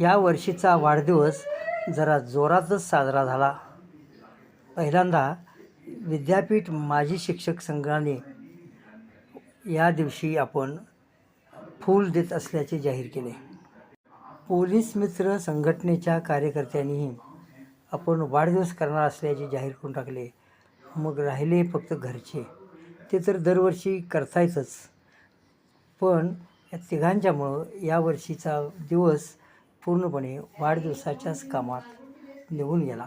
या वर्षीचा वाढदिवस जरा जोरातच साजरा झाला. पहिल्यांदा विद्यापीठ माजी शिक्षक संघाने या दिवशी आपण फूल देत असल्याचे जाहीर केले. पोलीस मित्र संघटनेच्या कार्यकर्त्यांनीही आपण वाढदिवस करणार असल्याचे जाहीर करून टाकले. मग राहिले फक्त घरचे. ते तर दरवर्षी करतायतच. पण या तिघांच्यामुळं यावर्षीचा दिवस पूर्णपणे वाढदिवसाच्याच कामात निघून गेला.